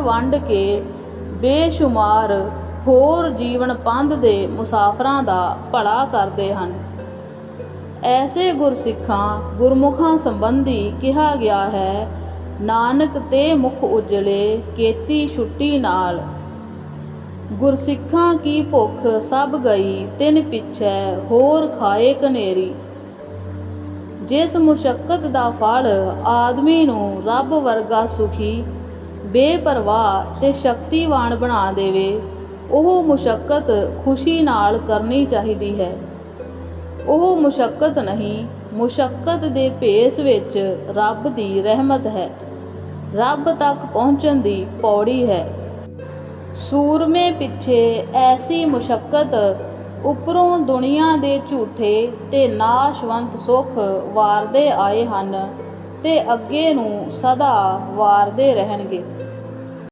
ਵੰਡ ਕੇ ਬੇਸ਼ੁਮਾਰ ਹੋਰ ਜੀਵਨ ਪੰਧ ਦੇ ਮੁਸਾਫਰਾਂ ਦਾ ਭਲਾ ਕਰਦੇ ਹਨ। ਐਸੇ ਗੁਰਸਿੱਖਾਂ ਗੁਰਮੁਖਾਂ ਸੰਬੰਧੀ ਕਿਹਾ ਗਿਆ ਹੈ, ਨਾਨਕ ਤੇ ਮੁਖ ਉਜਲੇ ਕੇਤੀ ਛੁੱਟੀ ਨਾਲ, ਗੁਰਸਿੱਖਾਂ ਕੀ ਭੁੱਖ ਸਭ ਗਈ ਤਿਨ ਪਿਛੈ ਹੋਰ ਖਾਏ ਕਨੇਰੀ। ਜਿਸ ਮੁਸ਼ਕਲ ਦਾ ਫਲ ਆਦਮੀ ਨੂੰ ਰੱਬ ਵਰਗਾ ਸੁਖੀ ਬੇਪਰਵਾਹ ਤੇ ਸ਼ਕਤੀਵਾਨ ਬਣਾ ਦੇਵੇ, ਉਹ ਮੁਸ਼ਕਲ ਖੁਸ਼ੀ ਨਾਲ ਕਰਨੀ ਚਾਹੀਦੀ ਹੈ। ਉਹ ਮੁਸ਼ਕਲ ਨਹੀਂ ਮੁਸ਼ਕਲ ਦੇ ਭੇਸ ਵਿੱਚ ਰੱਬ ਦੀ ਰਹਿਮਤ ਹੈ। ਰੱਬ ਤੱਕ ਪਹੁੰਚਣ ਦੀ ਪੌੜੀ ਹੈ। ਸੂਰਮੇ ਪਿੱਛੇ ਐਸੀ ਮੁਸ਼ਕਲ ਉੱਪਰੋਂ ਦੁਨੀਆ ਦੇ ਝੂਠੇ ਤੇ ਨਾਸ਼ਵੰਤ ਸੁੱਖ ਵਾਰਦੇ ਆਏ ਹਨ। ਤੇ ਅੱਗੇ ਨੂੰ ਸਦਾ ਵਾਰਦੇ ਰਹਿਣਗੇ।